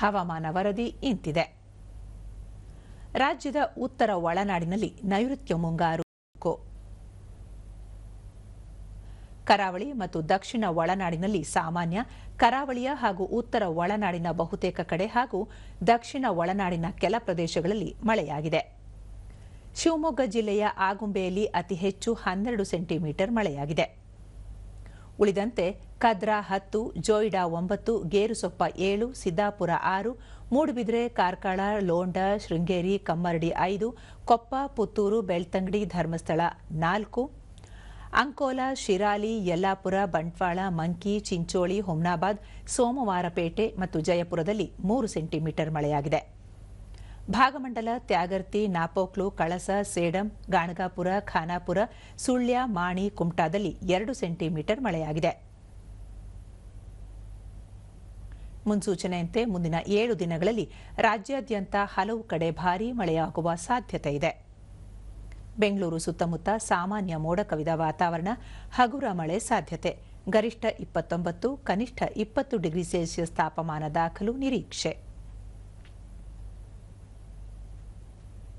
ಹವಾಮಾನ ವರದಿ ಇಂತಿದೆ. ರಾಜ್ಯದ ಉತ್ತರ ಒಳನಾಡಿನಲ್ಲಿ ನೈಋತ್ಯ ಮುಂಗಾರು ಕರಾವಳಿ ಮತ್ತು ದಕ್ಷಿಣ ಒಳನಾಡಿನಲ್ಲಿ ಸಾಮಾನ್ಯ, ಕರಾವಳಿಯ ಹಾಗೂ ಉತ್ತರ ಒಳನಾಡಿನ ಬಹುತೇಕ ಕಡೆ ಹಾಗೂ ದಕ್ಷಿಣ ಒಳನಾಡಿನ ಕೆಲ ಪ್ರದೇಶಗಳಲ್ಲಿ ಮಳೆಯಾಗಿದೆ. ಶಿವಮೊಗ್ಗ ಜಿಲ್ಲೆಯ ಆಗುಂಬೆಯಲ್ಲಿ ಅತಿ ಹೆಚ್ಚು ಹನ್ನೆರಡು ಸೆಂಟಿಮೀಟರ್ ಮಳೆಯಾಗಿದೆ. ಉಳಿದಂತೆ ಕದ್ರಾ ಹತ್ತು, ಜೋಯಿಡಾ ಒಂಬತ್ತು, ಗೇರುಸೊಪ್ಪ ಏಳು, ಸಿದ್ದಾಪುರ ಆರು, ಮೂಡುಬಿದ್ರೆ, ಕಾರ್ಕಳ, ಲೋಂಡ, ಶೃಂಗೇರಿ, ಕಮ್ಮರಡಿ ಐದು, ಕೊಪ್ಪ, ಪುತ್ತೂರು, ಬೆಳ್ತಂಗಡಿ, ಧರ್ಮಸ್ಥಳ ನಾಲ್ಕು, ಅಂಕೋಲಾ, ಶಿರಾಲಿ, ಯಲ್ಲಾಪುರ, ಬಂಟ್ವಾಳ, ಮಂಕಿ, ಚಿಂಚೋಳಿ, ಹುಮ್ನಾಬಾದ್, ಸೋಮವಾರಪೇಟೆ ಮತ್ತು ಜಯಪುರದಲ್ಲಿ ಮೂರು ಸೆಂಟಿಮೀಟರ್ ಮಳೆಯಾಗಿದೆ. ಭಾಗಮಂಡಲ, ತ್ಯಾಗರ್ತಿ, ನಾಪೋಕ್ಲು, ಕಳಸ, ಸೇಡಂ, ಗಾಣಗಾಪುರ, ಖಾನಾಪುರ, ಸುಳ್ಯ, ಮಾಣಿ, ಕುಮಟಾದಲ್ಲಿ ಎರಡು ಸೆಂಟಿಮೀಟರ್ ಮಳೆಯಾಗಿದೆ. ಮುನ್ಸೂಚನೆಯಂತೆ ಮುಂದಿನ ಏಳು ದಿನಗಳಲ್ಲಿ ರಾಜ್ಯಾದ್ಯಂತ ಹಲವು ಕಡೆ ಭಾರೀ ಮಳೆಯಾಗುವ ಸಾಧ್ಯತೆ ಇದೆ. ಬೆಂಗಳೂರು ಸುತ್ತಮುತ್ತ ಸಾಮಾನ್ಯ ಮೋಡ ಕವಿದ ವಾತಾವರಣ, ಹಗುರ ಮಳೆ ಸಾಧ್ಯತೆ. ಗರಿಷ್ಠ ಇಪ್ಪತ್ತೊಂಬತ್ತು, ಕನಿಷ್ಠ ಇಪ್ಪತ್ತು ಡಿಗ್ರಿ ಸೆಲ್ಸಿಯಸ್ ತಾಪಮಾನ ದಾಖಲು ನಿರೀಕ್ಷೆ.